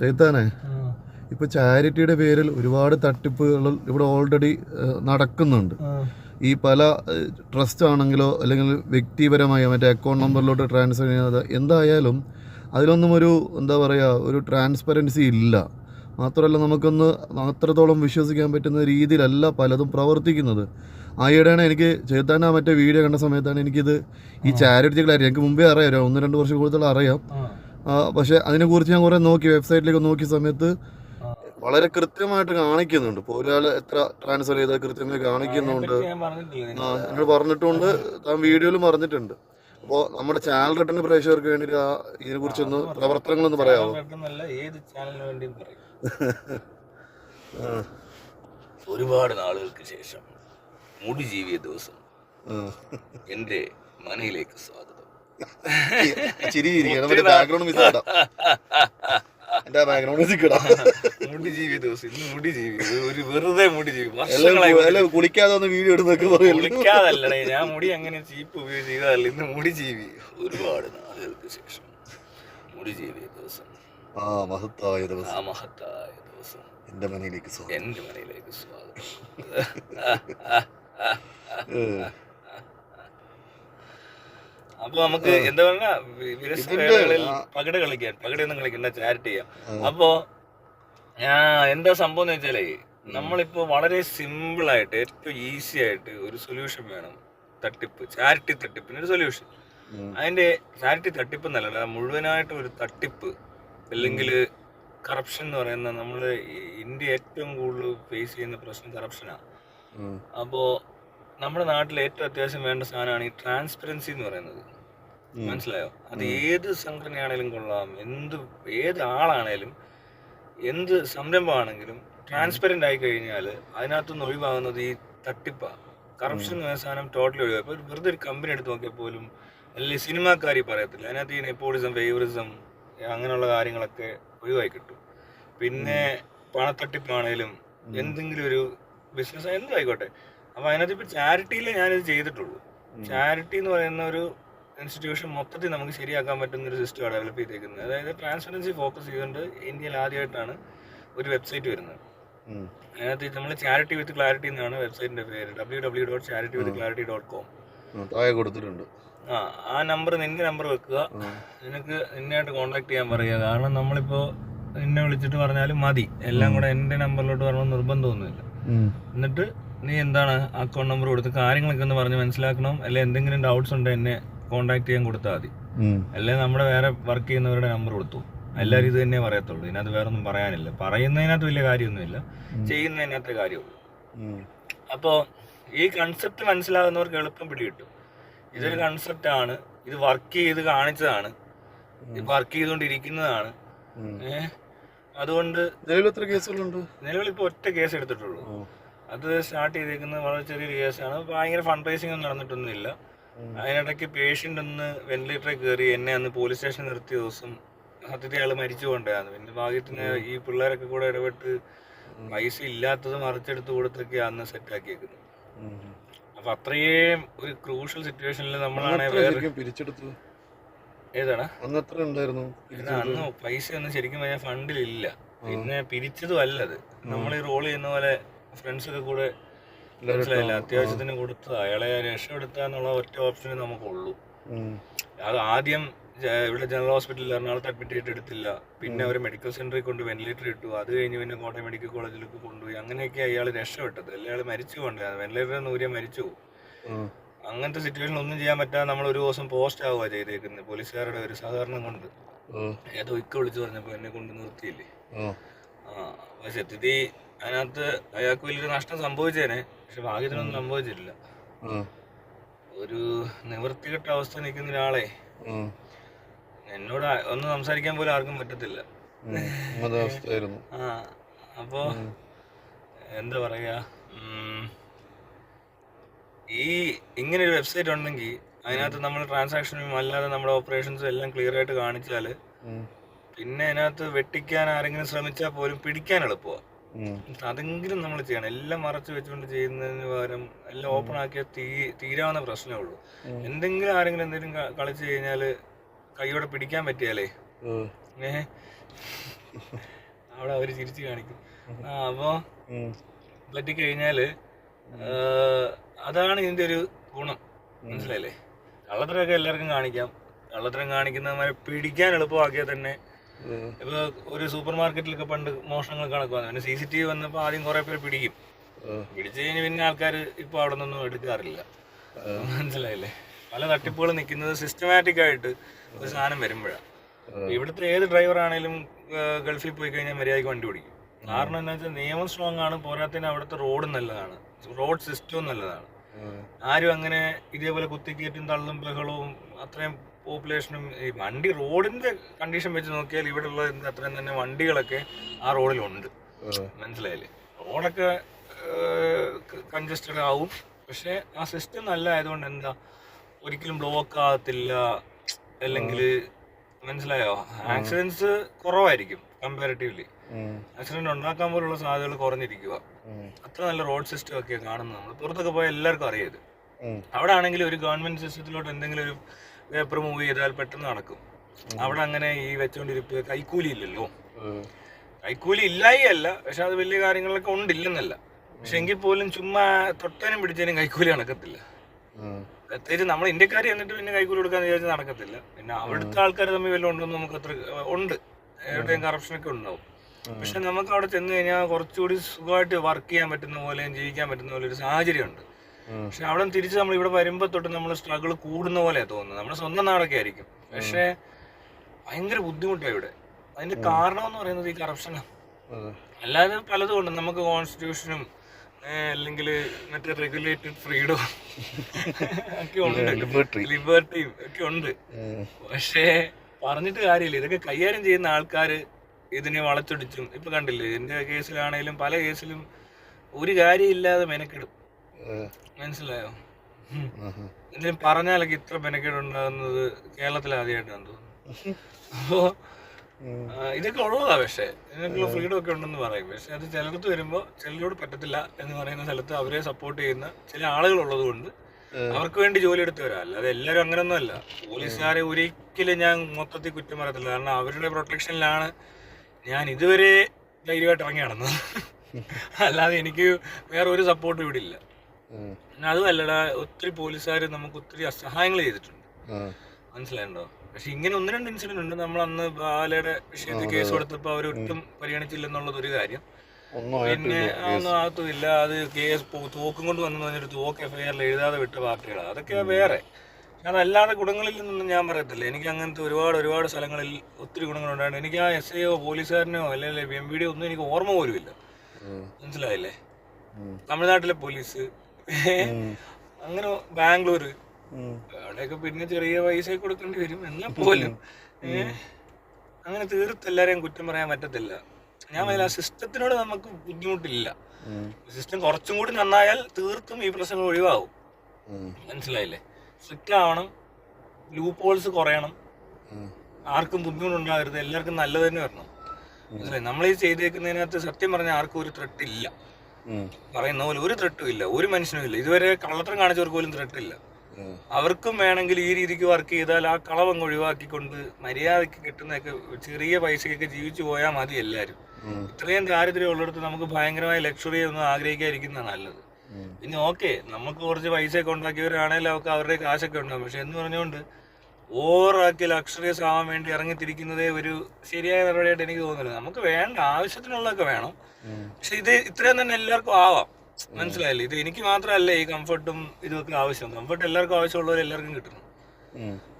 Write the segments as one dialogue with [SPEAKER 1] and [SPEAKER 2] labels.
[SPEAKER 1] ചെയ്താനേ ഇപ്പൊ ചാരിറ്റിയുടെ പേരിൽ ഒരുപാട് തട്ടിപ്പുകൾ ഇവിടെ ഓൾറെഡി നടക്കുന്നുണ്ട്. ഈ പല ട്രസ്റ്റ് ആണെങ്കിലോ അല്ലെങ്കിൽ വ്യക്തിപരമായോ മറ്റേ അക്കൗണ്ട് നമ്പറിലോട്ട് ട്രാൻസ്ഫർ ചെയ്യുന്നത് എന്തായാലും അതിലൊന്നും ഒരു എന്താ പറയുക ഒരു ട്രാൻസ്പെറൻസി ഇല്ല. മാത്രമല്ല നമുക്കൊന്ന് അത്രത്തോളം വിശ്വസിക്കാൻ പറ്റുന്ന രീതിയിലല്ല പലതും പ്രവർത്തിക്കുന്നത്. ആയിടെയാണ് എനിക്ക് ചേത്താൻ ആ മറ്റേ വീഡിയോ കണ്ട സമയത്താണ് എനിക്കിത് ഈ ചാരിറ്റികളായിരിക്കും എനിക്ക് മുമ്പേ അറിയാം. ഒന്ന് രണ്ട് വർഷം കൂടുതൽ അറിയാം. പക്ഷേ അതിനെക്കുറിച്ച് ഞാൻ കുറേ നോക്കി വെബ്സൈറ്റിലേക്ക് നോക്കിയ സമയത്ത് വളരെ കൃത്യമായിട്ട് കാണിക്കുന്നുണ്ട്. പോരാളെ എത്ര ട്രാൻസ്ഫർ ചെയ്താൽ കൃത്യമായി കാണിക്കുന്നുണ്ട്.
[SPEAKER 2] ഞാൻ
[SPEAKER 1] ആ എന്നോട് പറഞ്ഞിട്ടുണ്ട് താൻ വീഡിയോയിലും പറഞ്ഞിട്ടുണ്ട്. അപ്പോൾ നമ്മുടെ ചാനൽ റിട്ടേൺ പ്രേക്ഷകർക്ക് വേണ്ടിയിട്ട് ആ ഇതിനെക്കുറിച്ചൊന്ന് പ്രവർത്തനങ്ങളൊന്ന് പറയാമോ
[SPEAKER 2] ഏത് ചാനലിന് വേണ്ടിയും പറയും. ഒരുപാട് നാളുകൾക്ക് ശേഷം മുടി ജീവിയ ദിവസം. എന്റെ മനയിലേക്ക് സ്വാഗതം.
[SPEAKER 1] ചിരി ചിരിക്കണം. മറ്റേ ബാക്ക്ഗ്രൗണ്ട് ബാക്ക്ഗ്രൗണ്ട് മ്യൂസിക് ഇടാം.
[SPEAKER 2] മുടി ജീവി ദിവസം. ഇന്ന് മുടി ജീവി ഒരു- വെറുതെ മുടി ജീവി വർഷങ്ങളായി
[SPEAKER 1] കുളിക്കാതെ ഒന്ന് വീഡിയോ എടുത്തൊക്കെ
[SPEAKER 2] ഞാൻ മുടി അങ്ങനെ ചീപ്പ് ഉപയോഗിച്ച് ചെയ്തതല്ല. ഇന്ന് മുടി ജീവി ഒരുപാട് നാളുകൾക്ക് ശേഷം മുടി ജീവി ദിവസം.
[SPEAKER 1] ആ മഹത്തായ ദിവസം.
[SPEAKER 2] ആ മഹത്തായ ദിവസം.
[SPEAKER 1] എന്റെ മനയിലേക്ക് സ്വാഗതം.
[SPEAKER 2] എന്റെ മനയിലേക്ക് സ്വാഗതം. അപ്പൊ നമുക്ക് എന്താ പറഞ്ഞ വിരസ
[SPEAKER 1] ഇതിന്റെ,
[SPEAKER 2] വേളകളിൽ
[SPEAKER 1] ആ.
[SPEAKER 2] പകിട കളിക്കാൻ പകിടയൊന്നും കളിക്കണ്ട ചാരിറ്റി ചെയ്യാം. അപ്പോ ഞാ എന്താ സംഭവം എന്ന് വെച്ചാലേ നമ്മളിപ്പോ വളരെ സിമ്പിൾ ആയിട്ട് ഏറ്റവും ഈസി ആയിട്ട് ഒരു സൊല്യൂഷൻ വേണം. തട്ടിപ്പ് ചാരിറ്റി തട്ടിപ്പിന് ഒരു സൊല്യൂഷൻ. അതിന്റെ ചാരിറ്റി തട്ടിപ്പ് എന്നല്ല മുഴുവനായിട്ട് ഒരു തട്ടിപ്പ് അല്ലെങ്കിൽ കറപ്ഷൻ എന്ന് പറയുന്ന നമ്മൾ ഇന്ത്യ ഏറ്റവും കൂടുതൽ ഫേസ് ചെയ്യുന്ന പ്രശ്നം കറപ്ഷനാണ്
[SPEAKER 1] ഉം.
[SPEAKER 2] നമ്മുടെ നാട്ടിൽ ഏറ്റവും അത്യാവശ്യം വേണ്ട സാധനമാണ് ഈ ട്രാൻസ്പെറൻസി എന്ന് പറയുന്നത്. മനസ്സിലായോ? അത് ഏത് സംഘടനയാണേലും കൊള്ളാം. എന്ത് ഏത് ആളാണേലും എന്ത് സംരംഭമാണെങ്കിലും ട്രാൻസ്പെറന്റ് ആയി കഴിഞ്ഞാൽ അതിനകത്തുനിന്ന് ഒഴിവാകുന്നത് ഈ തട്ടിപ്പാണ് കറപ്ഷൻ എന്ന് സാധനം ടോട്ടലി ഒഴിവാക്കും ഇപ്പോൾ വെറുതെ ഒരു കമ്പനി എടുത്ത് നോക്കിയാൽ പോലും അല്ലെങ്കിൽ സിനിമാക്കാരി പറയത്തില്ല. അതിനകത്ത് ഈ നെപ്പോളിസം ഫേവറിസം അങ്ങനെയുള്ള കാര്യങ്ങളൊക്കെ ഒഴിവായി കിട്ടും. പിന്നെ പണത്തട്ടിപ്പാണേലും എന്തെങ്കിലും ഒരു ബിസിനസ് എന്തും ആയിക്കോട്ടെ അപ്പോൾ അതിനകത്ത് ഇപ്പൊ ചാരിറ്റിയിൽ ഞാനിത് ചെയ്തിട്ടുള്ളൂ. ചാരിറ്റി എന്ന് പറയുന്ന ഒരു ഇൻസ്റ്റിറ്റ്യൂഷൻ മൊത്തത്തിൽ നമുക്ക് ശരിയാക്കാൻ പറ്റുന്ന ഒരു സിസ്റ്റം ആണ് ഡെവലപ്പ് ചെയ്തേക്കുന്നത്. അതായത് ട്രാൻസ്പെറൻസി ഫോക്കസ് ചെയ്തുകൊണ്ട് ഇന്ത്യയിൽ ആദ്യമായിട്ടാണ് ഒരു വെബ്സൈറ്റ് വരുന്നത്. അതിനകത്ത് നമ്മൾ ചാരിറ്റി വിത്ത് ക്ലാരിറ്റി എന്നാണ് വെബ്സൈറ്റിന്റെ പേര്. W W dot charity with clarity dot com
[SPEAKER 1] കൊടുത്തിട്ടുണ്ട്.
[SPEAKER 2] ആ ആ നമ്പർ നിന്റെ നമ്പർ വെക്കുക. നിനക്ക് നിന്നെയായിട്ട് കോൺടാക്ട് ചെയ്യാൻ പറയുക. കാരണം നമ്മളിപ്പോ നിന്നെ വിളിച്ചിട്ട് പറഞ്ഞാലും മതി. എല്ലാം കൂടെ എന്റെ നമ്പറിലോട്ട് പറഞ്ഞ നിർബന്ധമൊന്നുമില്ല. എന്നിട്ട് നീ എന്താണ് അക്കൗണ്ട് നമ്പർ കൊടുത്ത് കാര്യങ്ങളൊക്കെ ഒന്ന് പറഞ്ഞ് മനസ്സിലാക്കണം? അല്ലെ? എന്തെങ്കിലും ഡൗട്ട്സ് ഉണ്ട് എന്നെ കോൺടാക്ട് ചെയ്യാൻ കൊടുത്താൽ മതി. അല്ലെ? നമ്മുടെ വേറെ വർക്ക് ചെയ്യുന്നവരുടെ നമ്പർ കൊടുത്തു. എല്ലാവരും ഇത് തന്നെ പറയത്തുള്ളൂ. ഇതിനകത്ത് വേറെ ഒന്നും പറയാനില്ല. പറയുന്നതിനകത്ത് വലിയ കാര്യമൊന്നുമില്ല. ചെയ്യുന്നതിനകത്ത് കാര്യമുള്ളൂ.
[SPEAKER 1] അപ്പോ
[SPEAKER 2] അപ്പോൾ ഈ കൺസെപ്റ്റ് മനസ്സിലാകുന്നവർക്ക് എളുപ്പം പിടികിട്ടും. ഇതൊരു കൺസെപ്റ്റ് ആണ്. ഇത് വർക്ക് ചെയ്ത് കാണിച്ചതാണ്. വർക്ക് ചെയ്തുകൊണ്ടിരിക്കുന്നതാണ്. ഏഹ് അതുകൊണ്ട്
[SPEAKER 1] നിലവിൽ എത്ര കേസുകളുണ്ട്
[SPEAKER 2] നിലവിൽ ഇപ്പൊ ഒറ്റ കേസ് എടുത്തിട്ടുള്ളൂ. അത് സ്റ്റാർട്ട് ചെയ്തേക്കുന്നത് വളരെ ചെറിയൊരു കേസാണ് ഭയങ്കര ഫണ്ട് റൈസിംഗ് ഒന്നും നടന്നിട്ടൊന്നുമില്ല. അതിനിടയ്ക്ക് പേഷ്യന്റ് ഒന്ന് വെന്റിലേറ്ററിൽ കയറി എന്നെ അന്ന് പോലീസ് സ്റ്റേഷൻ നിർത്തിയ ദിവസം സത്യത്തിൽ അയാൾ മരിച്ചു കൊണ്ടാണ് പിന്നെ ഭാഗ്യത്തിന് ഈ പിള്ളേരൊക്കെ കൂടെ ഇടപെട്ട് പൈസ ഇല്ലാത്തത് മറിച്ചെടുത്ത് കൊടുത്തൊക്കെ അന്ന് സെറ്റാക്കിയേക്കുന്നത്. അപ്പൊ അത്രയും ഒരു ക്രൂഷ്യൽ സിറ്റുവേഷനിൽ നമ്മളാണ് വേറെ ഏതാണ്?
[SPEAKER 1] അന്ന് എത്ര ഉണ്ടായിരുന്നു
[SPEAKER 2] അന്ന് പൈസ ഒന്നും ശരിക്കും പറഞ്ഞാൽ ഫണ്ടിലില്ല പിന്നെ പിരിച്ചതും അല്ലത് നമ്മൾ ഈ റോൾ ചെയ്യുന്ന പോലെ ഫ്രണ്ട്സ് ഒക്കെ കൂടെ മനസ്സിലായില്ല അത്യാവശ്യത്തിന് കൊടുത്തത് അയാളെ രക്ഷപ്പെടുത്താന്നുള്ള ഒറ്റ ഓപ്ഷൻ നമുക്കുള്ളൂ. അത് ആദ്യം ഇവിടെ ജനറൽ ഹോസ്പിറ്റലിൽ എറണാകുളത്ത് അഡ്മിറ്റ് ചെയ്തിട്ട് എടുത്തില്ല. പിന്നെ അവർ മെഡിക്കൽ സെന്ററിൽ കൊണ്ട് വെന്റിലേറ്റർ ഇട്ടു. അത് കഴിഞ്ഞ് പിന്നെ കോട്ടയം മെഡിക്കൽ കോളേജിലേക്ക് കൊണ്ടുപോയി. അങ്ങനെയൊക്കെ അയാൾ രക്ഷപ്പെട്ടത്. അല്ലെ അയാൾ മരിച്ചു കൊണ്ടുപോയി വെന്റിലേറ്റർ നൂരിയ മരിച്ചു. അങ്ങനത്തെ സിറ്റുവേഷൻ ഒന്നും ചെയ്യാൻ പറ്റാതെ നമ്മൾ ഒരു ദിവസം പോസ്റ്റ് ആവുക ചെയ്തേക്കുന്നത് പോലീസുകാരുടെ ഒരു സഹകരണം കൊണ്ട്. ഏതോ ഇക്ക വിളിച്ചു പറഞ്ഞപ്പോൾ എന്നെ കൊണ്ട് നിർത്തിയില്ലേ. ആ പക്ഷെ അതിനകത്ത് അയാൾക്ക് വലിയൊരു നഷ്ടം സംഭവിച്ചേനെ പക്ഷെ ഭാഗ്യത്തിനൊന്നും സംഭവിച്ചിട്ടില്ല. ഒരു നിവൃത്തികെട്ട അവസ്ഥ നിൽക്കുന്ന ഒരാളെ എന്നോട് ഒന്ന് സംസാരിക്കാൻ പോലും ആർക്കും പറ്റത്തില്ല. ആ അപ്പോ എന്താ പറയാ ഈ ഇങ്ങനെ ഒരു വെബ്സൈറ്റ് ഉണ്ടെങ്കിൽ അതിനകത്ത് നമ്മൾ ട്രാൻസാക്ഷനും അല്ലാതെ നമ്മുടെ ഓപ്പറേഷൻസും എല്ലാം ക്ലിയർ ആയിട്ട് കാണിച്ചാൽ പിന്നെ അതിനകത്ത് വെട്ടിക്കാൻ ആരെങ്കിലും ശ്രമിച്ചാൽ പോലും പിടിക്കാൻ എളുപ്പമാണ്. അതെങ്കിലും നമ്മൾ ചെയ്യണം. എല്ലാം മറച്ചു വെച്ചുകൊണ്ട് ചെയ്യുന്നതിന് പകരം എല്ലാം ഓപ്പൺ ആക്കിയാൽ തീ തീരാവുന്ന പ്രശ്നമേ ഉള്ളൂ. എന്തെങ്കിലും ആരെങ്കിലും എന്തെങ്കിലും കളിച്ചു കഴിഞ്ഞാൽ കൈയോടെ പിടിക്കാൻ പറ്റിയാലേ? ഏ? അവിടെ അവർ ചിരിച്ചു കാണിക്കും. ആ അപ്പോൾ പറ്റിക്കഴിഞ്ഞാൽ അതാണ് ഇതിന്റെ ഒരു ഗുണം. മനസ്സിലായില്ലേ? കള്ളത്തരമൊക്കെ എല്ലാവർക്കും കാണിക്കാം. കള്ളത്തരം കാണിക്കുന്നവരെ പിടിക്കാൻ എളുപ്പമാക്കിയാൽ തന്നെ ഇപ്പൊ ഒരു സൂപ്പർ മാർക്കറ്റിലൊക്കെ പണ്ട് മോഷണങ്ങൾ കണക്ക് വന്നു സി സി ടി വി വന്നപ്പോ ആദ്യം കുറെ പേര് പിടിക്കും. പിടിച്ചു കഴിഞ്ഞ് പിന്നെ ആൾക്കാർ ഇപ്പൊ അവിടെ നിന്നൊന്നും എടുക്കാറില്ല. മനസ്സിലായില്ലേ? പല തട്ടിപ്പുകൾ നിൽക്കുന്നത് സിസ്റ്റമാറ്റിക് ആയിട്ട് ഒരു സാധനം വരുമ്പോഴാണ് ഇവിടുത്തെ ഏത് ഡ്രൈവർ ആണെങ്കിലും ഗൾഫിൽ പോയി കഴിഞ്ഞാൽ മര്യാദയ്ക്ക് വണ്ടി ഓടിക്കും. കാരണം എന്താ വെച്ചാൽ നിയമം സ്ട്രോങ് ആണ് പോരാത്തതിന് അവിടുത്തെ റോഡ് നല്ലതാണ്. റോഡ് സിസ്റ്റവും നല്ലതാണ്. ആരും അങ്ങനെ ഇതേപോലെ കുത്തിക്കയറ്റും തള്ളും ബഹളവും അത്രയും പോപ്പുലേഷനും ഈ വണ്ടി റോഡിന്റെ കണ്ടീഷൻ വെച്ച് നോക്കിയാൽ ഇവിടെ ഉള്ള അത്രയും തന്നെ വണ്ടികളൊക്കെ ആ റോഡിലുണ്ട്. മനസ്സിലായില്ലേ? റോഡൊക്കെ കൺജസ്റ്റഡ് ആവും. പക്ഷെ ആ സിസ്റ്റം നല്ല ആയതുകൊണ്ട് എന്താ ഒരിക്കലും ബ്ലോക്ക് ആകത്തില്ല. അല്ലെങ്കിൽ മനസ്സിലായോ? ആക്സിഡൻസ് കുറവായിരിക്കും കമ്പാരിറ്റീവ്ലി ആക്സിഡന്റ് ഉണ്ടാക്കാൻ പോലുള്ള സാധ്യതകൾ കുറഞ്ഞിരിക്കുക. അത്ര നല്ല റോഡ് സിസ്റ്റം ഒക്കെ കാണുന്നത്. നമ്മൾ പുറത്തൊക്കെ പോയാൽ എല്ലാവർക്കും അറിയത് അവിടെ ആണെങ്കിൽ ഒരു ഗവൺമെന്റ് സിസ്റ്റത്തിലോട്ട് എന്തെങ്കിലും ഒരു പേപ്പർ മൂവ് ചെയ്താൽ പെട്ടെന്ന് നടക്കും. അവിടെ അങ്ങനെ ഈ വെച്ചോണ്ടിരിപ്പ് കൈക്കൂലി ഇല്ലല്ലോ. കൈക്കൂലി ഇല്ലായി അല്ല പക്ഷെ അത് വലിയ കാര്യങ്ങളൊക്കെ ഉണ്ടില്ലെന്നല്ല പക്ഷെ എങ്കിൽ പോലും ചുമ്മാ തൊട്ടനും പിടിച്ചതിനും കൈക്കൂലി നടക്കത്തില്ല. പ്രത്യേകിച്ച് നമ്മൾ ഇന്ത്യക്കാർ എന്നിട്ട് പിന്നെ കൈക്കൂലി കൊടുക്കാന്ന് വിചാരിച്ചാൽ നടക്കത്തില്ല. പിന്നെ അവിടുത്തെ ആൾക്കാർ തമ്മിൽ വല്ലതും ഉണ്ടെന്ന് നമുക്ക് അത്ര ഉണ്ട്. എവിടെയും കറപ്ഷനൊക്കെ ഉണ്ടാവും. പക്ഷെ നമുക്ക് അവിടെ ചെന്ന് കഴിഞ്ഞാൽ കുറച്ചുകൂടി സുഖമായിട്ട് വർക്ക് ചെയ്യാൻ പറ്റുന്ന പോലെയും ജീവിക്കാൻ പറ്റുന്ന പോലെ ഒരു സാഹചര്യമുണ്ട്. പക്ഷെ അവിടെ തിരിച്ച് നമ്മൾ ഇവിടെ വരുമ്പോ തൊട്ട് നമ്മൾ സ്ട്രഗിൾ കൂടുന്ന പോലെ തോന്നുന്നത് നമ്മുടെ സ്വന്തം നാടൊക്കെ ആയിരിക്കും. പക്ഷെ ഭയങ്കര ബുദ്ധിമുട്ടാണ് ഇവിടെ. അതിന്റെ കാരണം എന്ന് പറയുന്നത് ഈ കറപ്ഷനാണ് അല്ലാതെ പലതും ഉണ്ട് നമുക്ക് കോൺസ്റ്റിറ്റ്യൂഷനും അല്ലെങ്കിൽ മറ്റേ റെഗുലേറ്റഡ് ഫ്രീഡം ഒക്കെ ഉണ്ട്. ലിബർട്ടിയും ഒക്കെ ഉണ്ട്. പക്ഷേ പറഞ്ഞിട്ട് കാര്യമില്ല. ഇതൊക്കെ കൈകാര്യം ചെയ്യുന്ന ആൾക്കാർ ഇതിനെ വളച്ചൊടിച്ചും. ഇപ്പൊ കണ്ടില്ലേ? എന്റെ കേസിലാണേലും പല കേസിലും ഒരു കാര്യമില്ലാതെ മെനക്കെടും. മനസ്സിലായോ. എന്തെങ്കിലും പറഞ്ഞാലൊക്കെ ഇത്ര മെനക്കേട് ഉണ്ടാകുന്നത് കേരളത്തിൽ ആദ്യമായിട്ടാണ് തോന്നുന്നു. അപ്പോ ഇതൊക്കെ ഉള്ളതാ പക്ഷേ. ഇതിനൊക്കെയുള്ള ഫ്രീഡം ഒക്കെ ഉണ്ടെന്ന് പറയും. പക്ഷെ അത് ചിലടത്ത് വരുമ്പോൾ ചിലരോട് പറ്റത്തില്ല എന്ന് പറയുന്ന സ്ഥലത്ത് അവരെ സപ്പോർട്ട് ചെയ്യുന്ന ചില ആളുകൾ ഉള്ളത് കൊണ്ട് അവർക്ക് വേണ്ടി ജോലി എടുത്തവരാ. അല്ലാതെ എല്ലാവരും അങ്ങനൊന്നും അല്ല. പോലീസുകാരെ ഒരിക്കലും ഞാൻ മൊത്തത്തിൽ കുറ്റം പറയത്തില്ല. കാരണം അവരുടെ പ്രൊട്ടക്ഷനിലാണ് ഞാൻ ഇതുവരെ ധൈര്യമായിട്ട് ഇറങ്ങി നടന്നത്. അല്ലാതെ എനിക്ക് വേറെ ഒരു സപ്പോർട്ടും ഇവിടെ ഇല്ല. അതുമല്ലടാ ഒത്തിരി പോലീസുകാർ നമുക്ക് ഒത്തിരി അസഹായങ്ങൾ ചെയ്തിട്ടുണ്ട്. മനസ്സിലായിട്ടുണ്ടോ പക്ഷെ ഇങ്ങനെ ഒന്ന് രണ്ട് ഇൻസിഡന്റ് ഉണ്ട്. നമ്മൾ അന്ന് ബാലയുടെ വിഷയത്തിൽ കേസ് കൊടുത്തപ്പോൾ അവർ ഒട്ടും പരിഗണിച്ചില്ലെന്നുള്ളത് ഒരു കാര്യം. പിന്നെ ഒന്നും ആകത്തുമില്ല. അത് കേസ് പോ- തോക്കും കൊണ്ട് വന്നു പറഞ്ഞൊരു തോക്ക് എഫ്ഐആറിൽ എഴുതാതെ വിട്ട പാർട്ടികളാണ് അതൊക്കെ വേറെ. അതല്ലാതെ ഗുണങ്ങളിൽ നിന്നൊന്നും ഞാൻ പറയത്തില്ല. എനിക്ക് അങ്ങനത്തെ ഒരുപാട് ഒരുപാട് സ്ഥലങ്ങളിൽ ഒത്തിരി ഗുണങ്ങളുണ്ടായിരുന്നു എനിക്ക് ആ എസ് ഐയോ പോലീസുകാരനോ അല്ലെങ്കിൽ എം ഡി ഒന്നും എനിക്ക് ഓർമ്മ പോലും ഇല്ല മനസ്സിലായില്ലേ? തമിഴ്നാട്ടിലെ പോലീസ് അങ്ങനെ ബാംഗ്ലൂര്. അവിടെയൊക്കെ പിന്നെ ചെറിയ പൈസ കൊടുക്കേണ്ടി വരും. എന്നാ പോലും. അങ്ങനെ തീർത്ത് എല്ലാരെയും കുറ്റം പറയാൻ പറ്റത്തില്ല. ഞാൻ പറയാ സിസ്റ്റത്തിനോട് നമുക്ക് ബുദ്ധിമുട്ടില്ല. സിസ്റ്റം കുറച്ചും കൂടി നന്നായാൽ തീർത്തും ഈ പ്രശ്നങ്ങൾ ഒഴിവാകും. മനസ്സിലായില്ലേ? സ്ട്രിക്റ്റ് ആവണം. ലൂപ്പ് ഹോൾസ് കുറയണം. ആർക്കും ബുദ്ധിമുട്ടുണ്ടാകരുത്. എല്ലാവർക്കും നല്ലത് തന്നെ വരണം. മനസ്സിലായി? നമ്മൾ ഈ ചെയ്തേക്കുന്നതിനകത്ത് സത്യം പറഞ്ഞാൽ ആർക്കും ഒരു ത്രെട്ട് ഇല്ല. പറയുന്ന പോലെ ഒരു ത്രെട്ടും ഇല്ല ഒരു മനുഷ്യനും ഇല്ല. ഇതുവരെ കള്ളത്തരം കാണിച്ചവർക്ക് പോലും ത്രെട്ട് ഇല്ല. അവർക്കും വേണമെങ്കിൽ ഈ രീതിക്ക് വർക്ക് ചെയ്താൽ ആ കളവങ്ങ് ഒഴിവാക്കിക്കൊണ്ട് മര്യാദയ്ക്ക് കിട്ടുന്നതൊക്കെ ചെറിയ പൈസയൊക്കെ ജീവിച്ചു പോയാൽ മതി എല്ലാവരും ഇത്രയും ദാരിദ്ര്യം ഉള്ളിടത്ത് നമുക്ക് ഭയങ്കരമായ ലക്ഷറി ഒന്നും ആഗ്രഹിക്കാതിരിക്കുന്നതാണ് നല്ലത്. പിന്നെ ഓക്കെ നമുക്ക് കുറച്ച് പൈസ ഒക്കെ ഉണ്ടാക്കിയവരാണെങ്കിലും അവർക്ക് അവരുടെ കാശൊക്കെ ഉണ്ടാകും പക്ഷെ എന്ന് പറഞ്ഞുകൊണ്ട് ഓവറാക്കി ലക്ഷറിയസ് ആവാൻ വേണ്ടി ഇറങ്ങിത്തിരിക്കുന്നതേ ഒരു ശരിയായ നടപടിയായിട്ട് എനിക്ക് തോന്നുന്നില്ല. നമുക്ക് വേണ്ട ആവശ്യത്തിനുള്ളതൊക്കെ വേണം. പക്ഷെ ഇത് ഇത്രയും തന്നെ എല്ലാവർക്കും ആവാം. മനസ്സിലായല്ലേ? ഇത് എനിക്ക് മാത്രമല്ല ഈ കംഫർട്ടും ഇതൊക്കെ ആവശ്യം. കംഫർട്ട് എല്ലാവർക്കും ആവശ്യമുള്ളവർ എല്ലാവർക്കും കിട്ടണം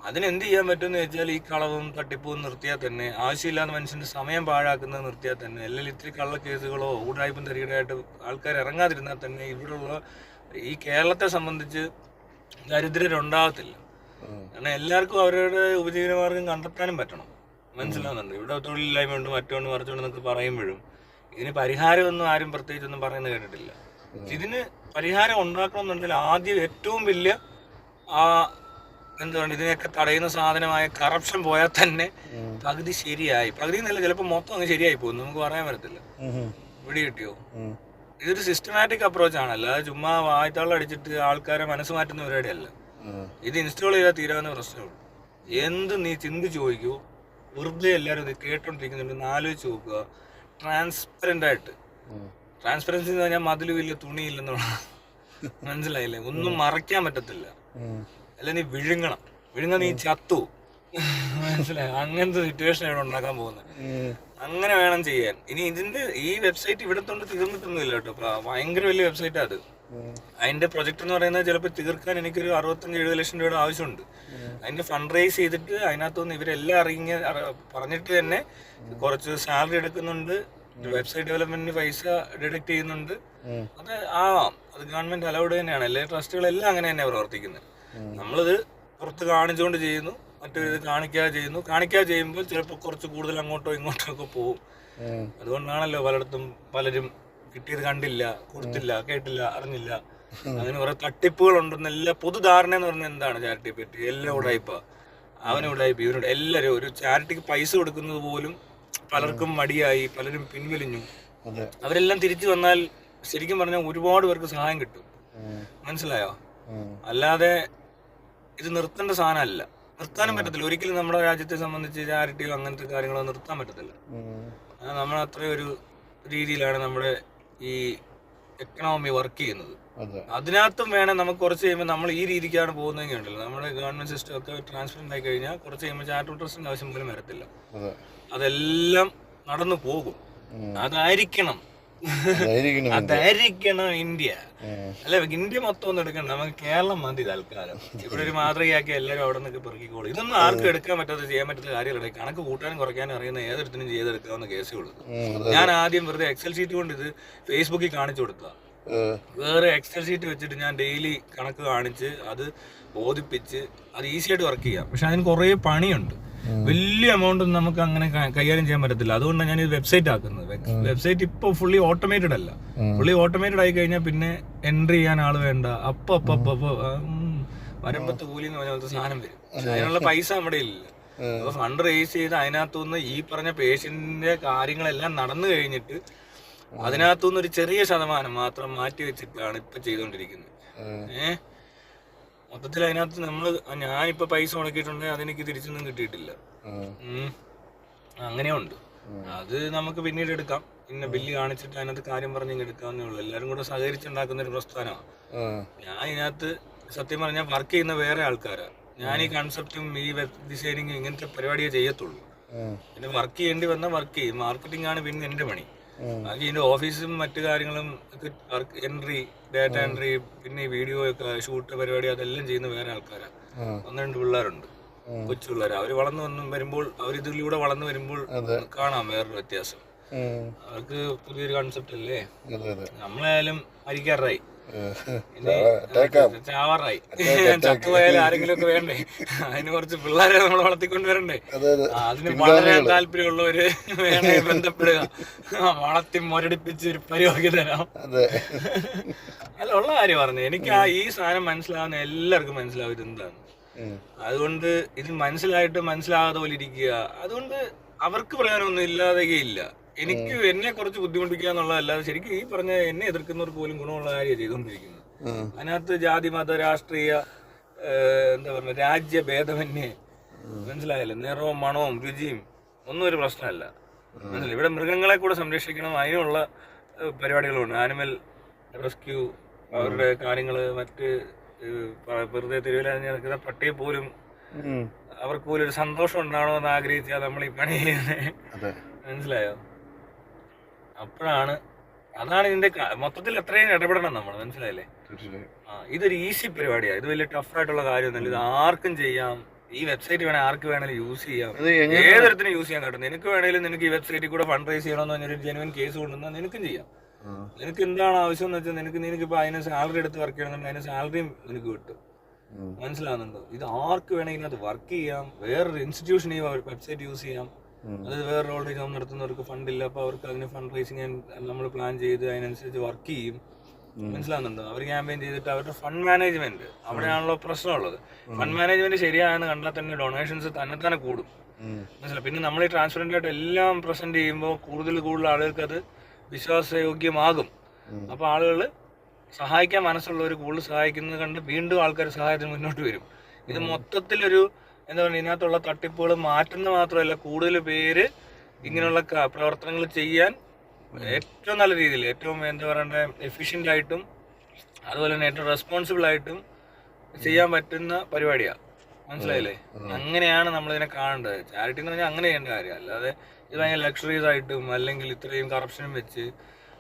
[SPEAKER 2] അതിന് എന്ത് ചെയ്യാൻ പറ്റുമെന്ന് വെച്ചാൽ ഈ കളവും തട്ടിപ്പും നിർത്തിയാൽ തന്നെ ആവശ്യമില്ലാത്ത മനുഷ്യന്റെ സമയം പാഴാക്കുന്നത് നിർത്തിയാൽ തന്നെ അല്ലെങ്കിൽ ഇത്തിരി കള്ള കേസുകളോ ഊടായ്പും തരികടായിട്ട് ആൾക്കാർ ഇറങ്ങാതിരുന്നാൽ തന്നെ ഇവിടെയുള്ള ഈ കേരളത്തെ സംബന്ധിച്ച് ദരിദ്രരുണ്ടാകത്തില്ല കാരണം എല്ലാവർക്കും അവരുടെ ഉപജീവനമാർഗം കണ്ടെത്താനും പറ്റണം. മനസ്സിലാവുന്നുണ്ട്. ഇവിടെ തൊഴിലില്ലായ്മ ഉണ്ട് മറ്റോണ്ട് മറിച്ചോണ്ട് എന്നൊക്കെ പറയുമ്പോഴും ഇതിന് പരിഹാരമൊന്നും ആരും പ്രത്യേകിച്ചൊന്നും പറയുന്നത് കേട്ടിട്ടില്ല. ഇതിന് പരിഹാരം ഉണ്ടാക്കണമെന്നുണ്ടെങ്കിൽ ആദ്യം ഏറ്റവും വലിയ ആ എന്താണ് ഇതിനെയൊക്കെ തടയുന്ന സാധനമായ കറപ്ഷൻ പോയാൽ തന്നെ പകുതി ശരിയായി. പകുതി എന്നല്ല ചിലപ്പോൾ മൊത്തം അങ്ങ് ശരിയായി പോകും. നമുക്ക് പറയാൻ പറ്റത്തില്ല. പിടി കിട്ടിയോ? ഇതൊരു സിസ്റ്റമാറ്റിക് അപ്രോച്ച് ആണല്ലോ. അല്ലാതെ ചുമ്മാ വായ്ത്താളം അടിച്ചിട്ട് ആൾക്കാരെ മനസ്സ് മാറ്റുന്ന പരിപാടിയല്ല. ഇത് ഇൻസ്റ്റാൾ ചെയ്താൽ തീരാവുന്ന പ്രശ്നമുള്ളൂ എന്ത് നീ ചിന്തിച്ച് ചോദിക്കൂ? വെറുതെ എല്ലാവരും ഇത് കേട്ടോണ്ടിരിക്കുന്നുണ്ട്. ആലോചിച്ച് നോക്കുക. ട്രാൻസ്പെറന്റ് ആയിട്ട്. ട്രാൻസ്പെറൻസി എന്ന് പറഞ്ഞാൽ മതിൽ വലിയ തുണിയില്ലെന്നുള്ള മനസ്സിലായില്ലേ? ഒന്നും മറയ്ക്കാൻ പറ്റത്തില്ല. അല്ല നീ വിഴുങ്ങണം. വിഴുങ്ങ നീ ചത്തു. മനസ്സിലായി? അങ്ങനത്തെ സിറ്റുവേഷൻ ആണ് ഉണ്ടാക്കാൻ പോകുന്നത്. അങ്ങനെ വേണം ചെയ്യാൻ. ഇനി ഇതിന്റെ ഈ വെബ്സൈറ്റ് ഇവിടെ തൊണ്ട് തീർന്നിട്ടൊന്നുമില്ല കേട്ടോ. ഭയങ്കര വലിയ വെബ്സൈറ്റ് അത്. അതിന്റെ പ്രൊജക്ട് എന്ന് പറയുന്നത് ചിലപ്പോൾ തീർക്കാൻ എനിക്കൊരു അറുപത്തഞ്ച് എഴുപത് ലക്ഷം രൂപയുടെ ആവശ്യമുണ്ട്. അതിന്റെ ഫണ്ട് റൈസ് ചെയ്തിട്ട് അതിനകത്തുനിന്ന് ഇവരെല്ലാം അറിയിങ്ങ അറ- പറഞ്ഞിട്ട് തന്നെ കുറച്ച് സാലറി എടുക്കുന്നുണ്ട്. വെബ്സൈറ്റ് ഡെവലപ്മെന്റിന് പൈസ ഡിഡക്ട് ചെയ്യുന്നുണ്ട്. അത് ആ അത് ഗവൺമെന്റ് അലൗഡ് തന്നെയാണ്. എല്ലാ ട്രസ്റ്റുകളെല്ലാം അങ്ങനെ തന്നെയാണ് പ്രവർത്തിക്കുന്നത്. നമ്മളിത് പുറത്ത് കാണിച്ചുകൊണ്ട് ചെയ്യുന്നു. മറ്റൊരു കാണിക്കാതെ ചെയ്യുന്നു. കാണിക്കാതെ ചെയ്യുമ്പോൾ ചിലപ്പോൾ കുറച്ച് കൂടുതൽ അങ്ങോട്ടോ ഇങ്ങോട്ടോ ഒക്കെ പോകും. അതുകൊണ്ടാണല്ലോ പലയിടത്തും പലരും കിട്ടിയത് കണ്ടില്ല കൊടുത്തില്ല കേട്ടില്ല അറിഞ്ഞില്ല. അങ്ങനെ കുറെ തട്ടിപ്പുകൾ ഉണ്ടെന്ന് എല്ലാ പൊതുധാരണ എന്ന് പറഞ്ഞാൽ എന്താണ് ചാരിറ്റിയെ പറ്റി? എല്ലാം ഉടായ്പ അവനെ ഉടായ്പ ഇവനോട് എല്ലാവരും ഒരു ചാരിറ്റിക്ക് പൈസ കൊടുക്കുന്നത് പോലും പലർക്കും മടിയായി പലരും പിൻവലിഞ്ഞു. അവരെല്ലാം തിരിച്ചു വന്നാൽ ശരിക്കും പറഞ്ഞാൽ ഒരുപാട് പേർക്ക് സഹായം കിട്ടും. മനസ്സിലായോ? അല്ലാതെ ഇത് നിർത്തേണ്ട സാധനമല്ല. നിർത്താനും പറ്റത്തില്ല. ഒരിക്കലും നമ്മുടെ രാജ്യത്തെ സംബന്ധിച്ച് ചാരിറ്റിയോ അങ്ങനത്തെ കാര്യങ്ങളോ നിർത്താൻ പറ്റത്തില്ല. നമ്മൾ അത്രയും ഒരു രീതിയിലാണ് നമ്മുടെ ഈ എക്കണോമി വർക്ക് ചെയ്യുന്നത്.
[SPEAKER 1] അതെ.
[SPEAKER 2] അതിനകത്തും വേണം നമുക്ക് കുറച്ച് കഴിയുമ്പോൾ നമ്മൾ ഈ രീതിക്കാണ് പോകുന്നതെങ്കിൽ ഉണ്ടല്ലോ. നമ്മുടെ ഗവൺമെന്റ് സിസ്റ്റം ഒക്കെ ട്രാൻസ്പെറന്റ് ആയി കഴിഞ്ഞാൽ കുറച്ച് കഴിയുമ്പോൾ ചാർട്ടർ ട്രസ്റ്റിന്റെ ആവശ്യം പോലും വരത്തില്ല.
[SPEAKER 1] അതെ.
[SPEAKER 2] അതെല്ലാം നടന്നു പോകും. അതായിരിക്കണം.
[SPEAKER 1] അതായിരിക്കണം
[SPEAKER 2] ഇന്ത്യ. അല്ലെ ഇന്ത്യ മൊത്തം ഒന്നും എടുക്കണ്ട നമുക്ക് കേരളം മതി തൽക്കാലം. ഇവിടെ ഒരു മാതൃകയാക്കി എല്ലാവരും അവിടെ നിന്നൊക്കെ പെറുക്കിക്കോളും. ഇതൊന്നും ആർക്കും എടുക്കാൻ പറ്റാത്ത ചെയ്യാൻ പറ്റാത്ത കാര്യങ്ങളെ കണക്ക് കൂട്ടാനും കുറയ്ക്കാനും അറിയുന്ന ഏതൊരുത്തിനും ചെയ്തെടുക്കാവുന്ന കേസേ ഉള്ളൂ. ഞാൻ ആദ്യം വെറുതെ എക്സൽ ഷീറ്റ് കൊണ്ട് ഇത് ഫേസ്ബുക്കിൽ കാണിച്ചു കൊടുക്കുക വേറെ എക്സൽ ഷീറ്റ് വെച്ചിട്ട് ഞാൻ ഡെയിലി കണക്ക് കാണിച്ച് അത് ബോധിപ്പിച്ച് അത് ഈസി ആയിട്ട് വർക്ക് ചെയ്യാം. പക്ഷെ അതിന് കുറേ പണിയുണ്ട്. വലിയ എമൗണ്ട് ഒന്നും നമുക്ക് അങ്ങനെ കൈകാര്യം ചെയ്യാൻ പറ്റത്തില്ല. അതുകൊണ്ടാണ് ഞാൻ ഇത് വെബ്സൈറ്റ് ആക്കുന്നത് വെബ്സൈറ്റ് ഇപ്പോൾ ഫുള്ളി ഓട്ടോമേറ്റഡ് അല്ല. ഫുള്ളി ഓട്ടോമേറ്റഡ് ആയി കഴിഞ്ഞാൽ പിന്നെ എൻട്രി ചെയ്യാൻ ആൾ വേണ്ട. അപ്പൊ അപ്പൊ അപ്പൊ അപ്പൊ വരമ്പത്ത് കൂലി എന്ന് പറഞ്ഞ സാധനം വരും. അതിനുള്ള പൈസ നമ്മുടെ ഇല്ല. അപ്പൊ ഫണ്ട് റേസ് ചെയ്ത് അതിനകത്തുനിന്ന് ഈ പറഞ്ഞ പേഷ്യന്റിന്റെ കാര്യങ്ങളെല്ലാം നടന്നു കഴിഞ്ഞിട്ട് അതിനകത്തുനിന്ന് ഒരു ചെറിയ ശതമാനം മാത്രം മാറ്റി വെച്ചിട്ടാണ് ഇപ്പൊ ചെയ്തുകൊണ്ടിരിക്കുന്നത്.
[SPEAKER 1] ഏഹ്
[SPEAKER 2] മൊത്തത്തിൽ അതിനകത്ത് നമ്മൾ ഞാനിപ്പോ പൈസ മുടക്കിയിട്ടുണ്ട് അതെനിക്ക് തിരിച്ചൊന്നും കിട്ടിയിട്ടില്ല. അങ്ങനെയുണ്ട്. അത് നമുക്ക് പിന്നീട് എടുക്കാം. പിന്നെ ബില്ല് കാണിച്ചിട്ട് അതിനകത്ത് കാര്യം പറഞ്ഞു എടുക്കാവുന്നേ ഉള്ളൂ. എല്ലാവരും കൂടെ സഹകരിച്ചുണ്ടാക്കുന്ന ഒരു പ്രസ്ഥാനമാണ് ഞാൻ ഇതിനകത്ത് സത്യം പറഞ്ഞാൽ വർക്ക് ചെയ്യുന്ന വേറെ ആൾക്കാരാണ് ഞാൻ ഈ കൺസെപ്റ്റും ഈ വെബ് ഡിസൈനിങ്ങും ഇങ്ങനത്തെ പരിപാടിയെ ചെയ്യത്തുള്ളൂ. പിന്നെ വർക്ക് ചെയ്യേണ്ടി വന്നാൽ വർക്ക് ചെയ്യും. മാർക്കറ്റിംഗ് ആണ് പിന്നെ എന്റെ പണി. ബാക്കി ഇതിന്റെ ഓഫീസും മറ്റു കാര്യങ്ങളും എൻട്രി ഡാറ്റ എൻട്രി പിന്നെ ഈ വീഡിയോ ഒക്കെ ഷൂട്ട് പരിപാടി അതെല്ലാം ചെയ്യുന്ന വേറെ ആൾക്കാരാണ് ഒന്ന് രണ്ട് പിള്ളേരുണ്ട്. കൊച്ചു പിള്ളേർ അവർ വളർന്നു വന്നു വരുമ്പോൾ അവർ ഇതിലൂടെ വളർന്നു വരുമ്പോൾ കാണാം വേറൊരു വ്യത്യാസം. അവർക്ക് പുതിയൊരു കൺസെപ്റ്റ് അല്ലേ? നമ്മളായാലും മരിക്കാറായി
[SPEAKER 1] ടേക്കാം.
[SPEAKER 2] ചാവാറായി. ചത്തുപോയാലും ആരെങ്കിലും ഒക്കെ വേണ്ടേ? അതിന് കുറച്ച് പിള്ളേരെ നമ്മൾ വളർത്തിക്കൊണ്ട് വരണ്ടേ?
[SPEAKER 1] അതെ അതെ.
[SPEAKER 2] അതിന് വളരെ താല്പര്യമുള്ളവര് വേണേ ബന്ധപ്പെടുക. വളർത്തി മുരടിപ്പിച്ച് ഒരു പരിപാടി തരാം. അല്ല ഉള്ള കാര്യം പറഞ്ഞു. എനിക്ക് ആ ഈ സാധനം മനസ്സിലാവുന്ന എല്ലാവർക്കും മനസ്സിലാവും ഇതെന്താണ് അതുകൊണ്ട് ഇത് മനസ്സിലായിട്ട് മനസ്സിലാകാതെ പോലെ ഇരിക്കുക. അതുകൊണ്ട് അവർക്ക് പറയാനൊന്നും ഇല്ലാതെയില്ല എനിക്ക് എന്നെ കുറച്ച് ബുദ്ധിമുട്ടിക്കുക എന്നുള്ളതല്ലാതെ ശരിക്കും ഈ പറഞ്ഞ എന്നെ എതിർക്കുന്നവർക്ക് പോലും ഗുണമുള്ള കാര്യം ചെയ്തുകൊണ്ടിരിക്കുന്നത്. അതിനകത്ത് ജാതി മത രാഷ്ട്രീയ എന്താ പറയുക രാജ്യഭേദമന്യേ മനസ്സിലായല്ലോ? നിറവും മണവും രുചിയും ഒന്നും ഒരു പ്രശ്നമല്ല. മനസ്സിലായി? ഇവിടെ മൃഗങ്ങളെ കൂടെ സംരക്ഷിക്കണം. അതിനുള്ള പരിപാടികളുണ്ട്. ആനിമൽ റെസ്ക്യൂ അവരുടെ കാര്യങ്ങൾ മറ്റ് വെറുതെ തെരുവിലറിഞ്ഞ് നടക്കുന്ന പട്ടിയെ പോലും അവർക്ക് പോലും ഒരു സന്തോഷം ഉണ്ടാവണമെന്ന് ആഗ്രഹിച്ചാൽ നമ്മൾ ഈ പണി ചെയ്യുന്നത് മനസ്സിലായോ? അപ്പോഴാണ് അതാണ് ഇതിന്റെ മൊത്തത്തിൽ എത്രയും ഇടപെടണം നമ്മൾ മനസ്സിലായില്ലേ? ആ, ഇതൊരു ഈസി പരിപാടിയാണ് ഇത് വലിയ ടഫ് ആയിട്ടുള്ള കാര്യമൊന്നുമില്ല. ഇത് ആർക്കും ചെയ്യാം. ഈ വെബ്സൈറ്റ് വേണേൽ ആർക്ക് വേണേലും യൂസ് ചെയ്യാം. ഏതൊരുത്തിനും യൂസ് ചെയ്യാൻ കേട്ടോ. നിനക്ക് വേണേലും നിനക്ക് ഈ വെബ്സൈറ്റിൽ കൂടെ ഫണ്ട് റൈസ് ചെയ്യണമെന്ന് പറഞ്ഞൊരു ജെനുവൻ കേസ് കൊണ്ടുവന്നാൽ നിനക്കും ചെയ്യാം. നിനക്ക് എന്താണ് ആവശ്യം എന്ന് വെച്ചാൽ നിനക്ക് നിനക്ക് ഇപ്പൊ അതിന് സാലറി എടുത്ത് വർക്ക് ചെയ്യണമെന്നുണ്ടെങ്കിൽ അതിന് സാലറിയും നിനക്ക് കിട്ടും. മനസ്സിലാകുന്നുണ്ടോ ഇത് ആർക്ക് വേണമെങ്കിലും അത് വർക്ക് ചെയ്യാം. വേറൊരു ഇൻസ്റ്റിറ്റ്യൂഷൻ ഈ വെബ്സൈറ്റ് യൂസ് ചെയ്യാം.
[SPEAKER 1] ഉം.
[SPEAKER 2] അത് വേറെ ഓൾറെഡി ജോബ് നടത്തുന്നവർക്ക് ഫണ്ട് ഇല്ല. അപ്പൊ അവർക്ക് അതിന് ഫണ്ട് റൈസിങ് നമ്മൾ പ്ലാൻ ചെയ്ത് അതിനനുസരിച്ച് വർക്ക് ചെയ്യും. മനസ്സിലാവുന്നുണ്ടോ? അവർ ക്യാമ്പയിൻ ചെയ്തിട്ട് അവരുടെ ഫണ്ട് മാനേജ്മെന്റ് അവിടെയാണല്ലോ പ്രശ്നമുള്ളത്. ഫണ്ട് മാനേജ്മെന്റ് ശരിയാണെന്ന് കണ്ടാൽ തന്നെ ഡൊണേഷൻസ് തന്നെ തന്നെ കൂടും. മനസ്സിലായി? പിന്നെ നമ്മൾ ഈ ട്രാൻസ്പെറന്റ് ആയിട്ട് എല്ലാം പ്രസന്റ് ചെയ്യുമ്പോൾ കൂടുതൽ കൂടുതൽ ആളുകൾക്ക് അത് വിശ്വാസയോഗ്യമാകും അപ്പൊ ആളുകൾ സഹായിക്കാൻ മനസ്സുള്ളവർ കൂടുതൽ സഹായിക്കുന്നത് കണ്ട് വീണ്ടും ആൾക്കാർ സഹായത്തിന് മുന്നോട്ട് വരും. ഇത് മൊത്തത്തിലൊരു എന്താ പറയുക ഇതിനകത്തുള്ള തട്ടിപ്പുകൾ മാറ്റുന്ന മാത്രമല്ല കൂടുതൽ പേര് ഇങ്ങനെയുള്ള പ്രവർത്തനങ്ങൾ ചെയ്യാൻ ഏറ്റവും നല്ല രീതിയിൽ ഏറ്റവും എന്താ പറയണ്ടേ എഫിഷ്യന്റ് ആയിട്ടും അതുപോലെ തന്നെ ഏറ്റവും റെസ്പോൺസിബിൾ ആയിട്ടും ചെയ്യാൻ പറ്റുന്ന പരിപാടിയാണ് മനസ്സിലായില്ലേ? അങ്ങനെയാണ് നമ്മൾ ഇതിനെ കാണേണ്ടത്. ചാരിറ്റി എന്ന് പറഞ്ഞാൽ അങ്ങനെ ചെയ്യേണ്ട കാര്യം. അല്ലാതെ ഇത് ഭയങ്കര ലക്ഷറീസ് ആയിട്ടും അല്ലെങ്കിൽ ഇത്രയും കറപ്ഷനും വെച്ച്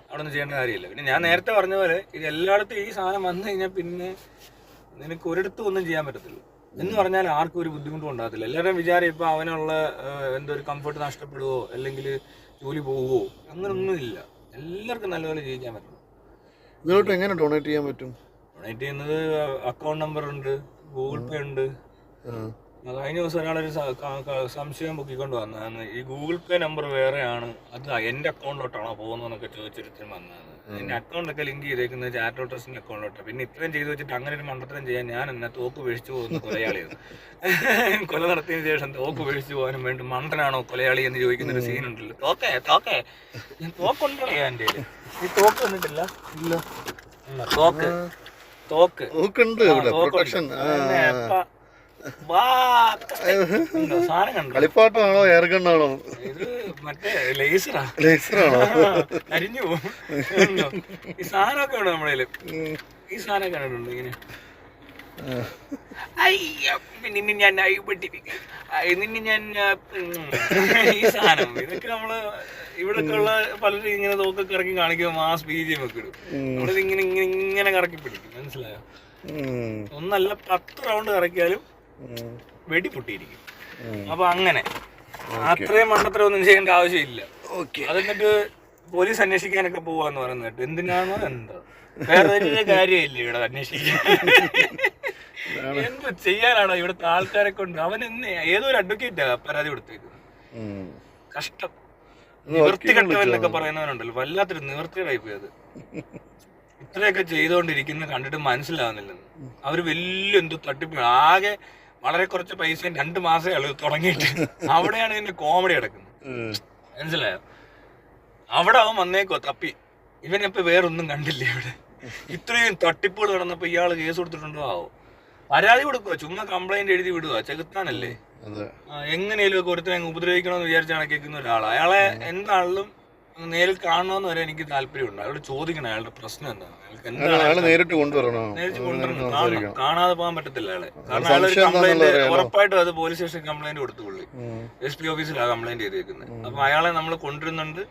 [SPEAKER 2] അവിടെ ഒന്നും ചെയ്യേണ്ട കാര്യമില്ല. പിന്നെ ഞാൻ നേരത്തെ പറഞ്ഞ പോലെ ഇത് എല്ലായിടത്തും ഈ സാധനം വന്നു കഴിഞ്ഞാൽ പിന്നെ നിനക്ക് ഒരിടത്തും ഒന്നും ചെയ്യാൻ പറ്റത്തില്ല. എന്ന് പറഞ്ഞാൽ ആർക്കും ഒരു ബുദ്ധിമുട്ടും ഉണ്ടാകത്തില്ല. എല്ലാവരുടെയും വിചാരം ഇപ്പൊ അവനുള്ള എന്തൊരു എന്തോ ഒരു കംഫർട്ട് നഷ്ടപ്പെടുവോ അല്ലെങ്കിൽ ജോലി പോവുമോ അങ്ങനൊന്നും ഇല്ല. എല്ലാവർക്കും നല്ലപോലെ ജീവിക്കാൻ പറ്റും
[SPEAKER 1] ഇതിലോട്ട് എങ്ങനെ ഡൊണേറ്റ് ചെയ്യാൻ പറ്റും?
[SPEAKER 2] ഡൊണേറ്റ് ചെയ്യുന്നത് അക്കൗണ്ട് നമ്പർ ഉണ്ട് ഗൂഗിൾ പേ ഉണ്ട്. കഴിഞ്ഞ ദിവസം ഒരാളൊരു സംശയം പൊക്കിക്കൊണ്ട് വന്നതാണ്. ഈ ഗൂഗിൾ പേ നമ്പർ വേറെയാണ്. അത് എന്റെ അക്കൗണ്ടിലോട്ടാണോ പോകുന്നതെന്നൊക്കെ ചോദിച്ചിട്ട് വന്നതാണ്. എന്റെ അക്കൗണ്ടൊക്കെ ലിങ്ക് ചെയ്തേക്കുന്നത് ചാരിറ്റബിൾ ട്രസ്റ്റിന്റെ അക്കൗണ്ടിലോട്ടാണ് പിന്നെ ഇത്രയും ചെയ്തു വെച്ചിട്ട് അങ്ങനെ ഒരു മണ്ടത്തരം ചെയ്യാൻ ഞാൻ എന്നെ തോക്ക് വീഴ്ച പോകുന്ന കൊലയാളിയാണ് കൊല നടത്തിയതിനു ശേഷം തോക്ക് വീഴ്ച പോകാനും വേണ്ടി മണ്ടനാണോ കൊലയാളി എന്ന് ചോദിക്കുന്ന ഒരു സീൻ ഉണ്ടല്ലോ. തോക്കേ തോക്കേ. ഞാൻ തോക്കുണ്ടോ എന്റെ കയ്യിൽ? ഈ തോക്ക് വന്നിട്ടില്ല?
[SPEAKER 1] ഇല്ല.
[SPEAKER 2] തോക്ക്. തോക്ക്. തോക്കുണ്ട്.
[SPEAKER 1] പ്രൊട്ടക്ഷൻ കളിപ്പാട്ടമാണോ എയർഗണ്ണാണോ
[SPEAKER 2] ഇത് മറ്റേ ലേസറാ
[SPEAKER 1] ലേസറാണോ
[SPEAKER 2] അരിഞ്ഞു പോകും? ഈ സാധനമൊക്കെ ഉണ്ട് നമ്മുടെ ഈ സാധനമൊക്കെ കണ്ടിട്ടുണ്ട് ഇങ്ങനെ? നിന്നെ ഞാൻ നിന്നെ ഞാൻ ഈ സാധനം. ഇതൊക്കെ നമ്മൾ ഇവിടൊക്കെ ഉള്ള പലരും ഇങ്ങനെ തോക്കൊക്കെ ഇറക്കി കാണിക്കുമ്പോൾ മാസ് ബി ജി ഒക്കെ ഇടും. നമ്മളിത് ഇങ്ങനെ ഇങ്ങനെ ഇങ്ങനെ കറക്കി പിടിക്കും. മനസ്സിലായോ? ഒന്നല്ല പത്ത് റൗണ്ട് കറക്കിയാലും. വെടി പൊട്ടിയിരിക്കും അപ്പൊ അങ്ങനെ. അത്രയും മണ്ണത്ര ഒന്നും ചെയ്യേണ്ട ആവശ്യമില്ല. അത് എന്നിട്ട് പോലീസ് അന്വേഷിക്കാനൊക്കെ പോവാന്ന് പറയുന്നത് എന്തിനാണോ എന്താ? വേറെ വലിയ കാര്യമില്ല ഇവിടെ അന്വേഷിക്കാൻ. എന്ത് ചെയ്യാനാണോ ഇവിടുത്തെ ആൾക്കാരെ കൊണ്ട്? അവൻ എന്ന് ഏതോ ഒരു അഡ്വക്കേറ്റാ പരാതി കൊടുത്തേക്കുന്നത് കഷ്ടം. നിവർത്തി കെട്ടവൻ എന്നൊക്കെ പറയുന്നവനുണ്ടല്ലോ വല്ലാത്തൊരു നിവർത്തിയുടെ പോയത് ഇത്രയൊക്കെ ചെയ്തുകൊണ്ടിരിക്കുന്ന കണ്ടിട്ട് മനസ്സിലാവുന്നില്ലെന്ന്. അവർ വലിയ എന്തോ തട്ടിപ്പ്. ആകെ വളരെ കുറച്ച് പൈസ രണ്ട് മാസമേ ഉള്ളൂ തുടങ്ങിയിട്ട്. അവിടെയാണ് ഇതിന്റെ കോമഡി കിടക്കുന്നത് മനസ്സിലായോ? അവിടെ അവൻ വന്നേക്കോ തപ്പി. ഇവനിപ്പോ വേറൊന്നും കണ്ടില്ല ഇവിടെ. ഇത്രയും തട്ടിപ്പുകൾ നടന്നപ്പോ ഇയാൾ കേസ് കൊടുത്തിട്ടുണ്ടോ? ആവോ പരാതി കൊടുക്കുക ചുമ്മാ കംപ്ലൈന്റ് എഴുതി വിടുക ചെകുത്താനല്ലേ? എങ്ങനെയും ഒക്കെ ഒരുത്തനെ ഉപദ്രവിക്കണമെന്ന് വിചാരിച്ചാണ് കേൾക്കുന്ന ഒരാൾ അയാളെ എന്താണെങ്കിലും നേരിൽ കാണണമെന്ന് വരെ എനിക്ക് താല്പര്യമുണ്ട്. അയാളോട് ചോദിക്കണം അയാളുടെ പ്രശ്നം എന്താണ്
[SPEAKER 1] നേരിട്ട് കൊണ്ടുവരണോ.
[SPEAKER 2] നേരിട്ട് കൊണ്ടുവരണം. കാണാതെ പോകാൻ പറ്റത്തില്ല അയാളെ. കാരണം അയാളൊരു കംപ്ലൈന്റ്. ഉറപ്പായിട്ടും അത് പോലീസ് സ്റ്റേഷൻ കംപ്ലൈന്റ് കൊടുത്തു പുള്ളി. എസ് പി ഓഫീസിലാണ് കംപ്ലൈന്റ് ചെയ്തേക്കുന്നത്. അപ്പൊ അയാളെ നമ്മൾ കൊണ്ടുവരുന്നുണ്ട്.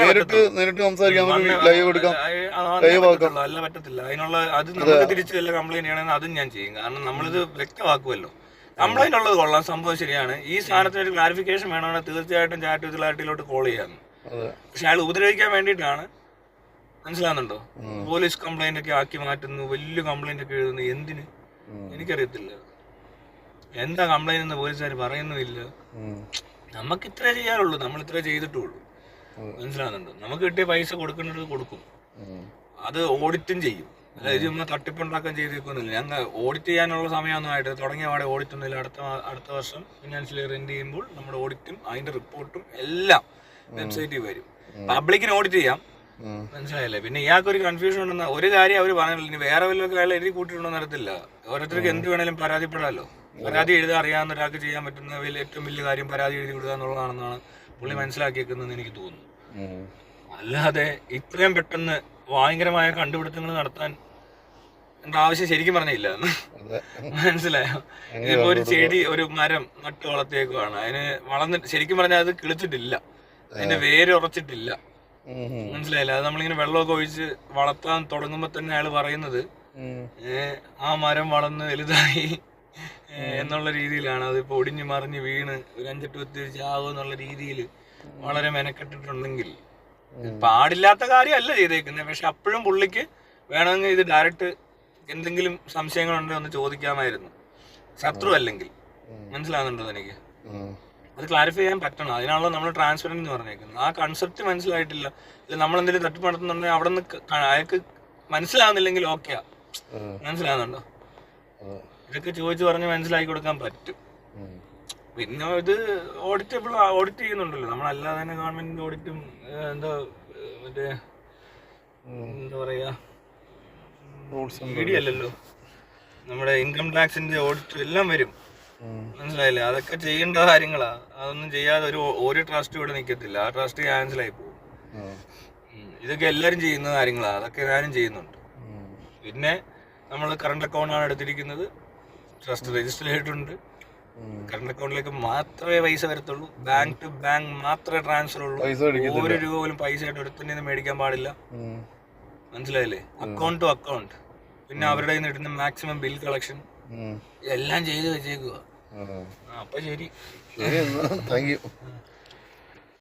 [SPEAKER 1] നേരിട്ട് നേരിട്ട് സംസാരിക്കാൻ ലൈവ് എടുക്കാം. ലൈവ് ആക്കാം.
[SPEAKER 2] അല്ല പറ്റത്തില്ല. അതിനുള്ള അത് നമുക്ക് തിരിച്ച് വല്ല കംപ്ലൈന്റ് ചെയ്യണമെന്ന് അതും ഞാൻ ചെയ്യും. കാരണം നമ്മളിത് വ്യക്തമാക്കുമല്ലോ. കംപ്ലൈന്റ് ഉള്ളത് കൊള്ളാം. സംഭവം ശരിയാണ്. ഈ സാധനത്തിന് ഒരു ക്ലാരിഫിക്കേഷൻ വേണമെങ്കിൽ തീർച്ചയായിട്ടും ചാറ്റ് വിത്തിലാട്ടിലോട്ട് കോൾ
[SPEAKER 1] ചെയ്യാമെന്ന്
[SPEAKER 2] പക്ഷെ അയാൾ ഉപദ്രവിക്കാൻ വേണ്ടിയിട്ടാണ്. മനസ്സിലാകുന്നുണ്ടോ പോലീസ് കംപ്ലൈന്റ് ഒക്കെ ആക്കി മാറ്റുന്നു വലിയ കംപ്ലൈന്റ് ഒക്കെ എഴുതുന്നു. എന്തിന്. എനിക്കറിയത്തില്ല. എന്താ കംപ്ലൈന്റ് എന്ന് പോലീസുകാർ പറയുന്നുമില്ല. നമുക്ക് ഇത്ര ചെയ്യാറുള്ളൂ നമ്മൾ ഇത്ര ചെയ്തിട്ടുള്ളൂ. മനസ്സിലാകുന്നുണ്ടോ നമുക്ക് കിട്ടിയ പൈസ കൊടുക്കേണ്ടത് കൊടുക്കും. അത് ഓഡിറ്റും ചെയ്യും. അതായത് ചുമ്മാ തട്ടിപ്പുണ്ടാക്കാൻ ചെയ്തിരിക്കുന്നില്ല. ഞങ്ങൾ ഓഡിറ്റ് ചെയ്യാനുള്ള സമയമൊന്നും ആയിട്ട് തുടങ്ങിയ പാടെ ഓഡിറ്റ് ഒന്നുമില്ല അടുത്ത അടുത്ത വർഷം ഫിനാൻഷ്യൽ ഇയർ എൻഡ് ചെയ്യുമ്പോൾ നമ്മുടെ ഓഡിറ്റും അതിന്റെ റിപ്പോർട്ടും എല്ലാം വെബ്സൈറ്റിൽ വരും. പബ്ലിക്കിന് ഓഡിറ്റ് ചെയ്യാം. മനസ്സിലായല്ലേ? പിന്നെ ഇയാൾക്ക് ഒരു കൺഫ്യൂഷൻ ഉണ്ടെന്ന് ഒരു കാര്യം അവർ പറഞ്ഞില്ല. ഇനി വേറെ വല്ലതൊക്കെ അയാൾ എഴുതി കൂട്ടിയിട്ടുണ്ടോ നടത്തില്ല ഓരോരുത്തർക്ക് എന്ത് വേണേലും പരാതിപ്പെടാമല്ലോ പരാതി എഴുതാൻ അറിയാവുന്ന ഒരാൾക്ക് ചെയ്യാൻ പറ്റുന്ന വലിയ ഏറ്റവും വലിയ കാര്യം പരാതി എഴുതി വിടുക എന്നുള്ളതാണെന്നാണ് പുള്ളി മനസ്സിലാക്കിയേക്കുന്നതെന്ന് എനിക്ക് തോന്നുന്നു. അല്ലാതെ ഇത്രയും പെട്ടെന്ന് ഭയങ്കരമായ കണ്ടുപിടുത്തങ്ങൾ നടത്താൻ എന്റെ ആവശ്യം ശരിക്കും പറഞ്ഞില്ല. മനസ്സിലായോ? ഇതിപ്പോ ഒരു ചെടി ഒരു മരം നട്ട് വളർത്തിയേക്കുവാണ്. അതിന് വളർന്ന് ശരിക്കും പറഞ്ഞാൽ അത് കിളിച്ചിട്ടില്ല. അതിന്റെ വേര് ഉറച്ചിട്ടില്ല. മനസ്സിലായില്ല? അത് നമ്മളിങ്ങനെ വെള്ളമൊക്കെ ഒഴിച്ച് വളർത്താൻ തുടങ്ങുമ്പോ തന്നെ അയാൾ പറയുന്നത് ആ മരം വളർന്ന് വലുതായി. എന്നുള്ള രീതിയിലാണ്. അതിപ്പോ ഒടിഞ്ഞു മറിഞ്ഞ് വീണ് ഒരു അഞ്ചെട്ട് പത്ത് ചാവ് എന്നുള്ള രീതിയിൽ വളരെ മെനക്കെട്ടിട്ടുണ്ടെങ്കിൽ. പാടില്ലാത്ത കാര്യമല്ല ചെയ്തേക്കുന്നത് പക്ഷെ അപ്പോഴും പുള്ളിക്ക് വേണമെങ്കിൽ ഇത് ഡയറക്റ്റ് എന്തെങ്കിലും സംശയങ്ങളുണ്ടോ എന്ന് ചോദിക്കാമായിരുന്നു. ശത്രു അല്ലെങ്കിൽ മനസ്സിലാകുന്നുണ്ടോ എനിക്ക്. അത് ക്ലാരിഫൈ ചെയ്യാൻ പറ്റണം. അതിനാണല്ലോ നമ്മൾ ട്രാൻസ്പെറന്റ് എന്ന് പറഞ്ഞേക്കുന്നത്. ആ കൺസെപ്റ്റ് മനസ്സിലായിട്ടില്ല. ഇല്ല നമ്മൾ എന്തെങ്കിലും തട്ടിപ്പ് നടത്തുന്നുണ്ടെങ്കിൽ അവിടെ നിന്ന് അയാൾക്ക് മനസ്സിലാവുന്നില്ലെങ്കിൽ ഓക്കെയാ
[SPEAKER 1] മനസ്സിലാവുന്നുണ്ടോ?
[SPEAKER 2] ഇതൊക്കെ ചോദിച്ചു പറഞ്ഞ് മനസ്സിലാക്കി കൊടുക്കാൻ പറ്റും. പിന്നെ ഇത് ഓഡിറ്റബിൾ ഓഡിറ്റ് ചെയ്യുന്നുണ്ടല്ലോ. നമ്മളല്ലാതെ തന്നെ ഗവൺമെന്റിന്റെ ഓഡിറ്റും എന്താ മറ്റേ എന്താ പറയാ? അല്ലല്ലോ. നമ്മുടെ ഇൻകം ടാക്സിന്റെ ഓഡിറ്റ് എല്ലാം വരും. മനസ്സിലായില്ലേ? അതൊക്കെ ചെയ്യേണ്ട കാര്യങ്ങളാ. അതൊന്നും ചെയ്യാതെ ഒരു ഒരു ട്രസ്റ്റ് ഇവിടെ നിൽക്കത്തില്ല ആ ട്രസ്റ്റ് ക്യാൻസൽ ആയി പോകും. ഇതൊക്കെ എല്ലാവരും ചെയ്യുന്ന കാര്യങ്ങളാ. അതൊക്കെ ഞാനും ചെയ്യുന്നുണ്ട്. പിന്നെ നമ്മൾ കറണ്ട് അക്കൗണ്ട് ആണ് എടുത്തിരിക്കുന്നത്. ട്രസ്റ്റ് രജിസ്റ്റർ ചെയ്തിട്ടുണ്ട്. കറണ്ട് അക്കൗണ്ടിലേക്ക് മാത്രമേ പൈസ വരത്തുള്ളൂ. ബാങ്ക് ടു ബാങ്ക് മാത്രമേ ട്രാൻസ്ഫർ ഉള്ളൂ. ഒരു രൂപ പോലും പൈസ ആയിട്ട് ഒരുത്തന്നെ മേടിക്കാൻ പാടില്ല. മനസ്സിലായില്ലേ? അക്കൗണ്ട് ടു അക്കൗണ്ട് പിന്നെ അവരുടെ കയ്യിൽ നിന്ന് മാക്സിമം ബിൽ കളക്ഷൻ എല്ലാം ചെയ്ത് വെച്ചേക്കുക അപ്പൊ ശരി.
[SPEAKER 1] ശരി താങ്ക് യു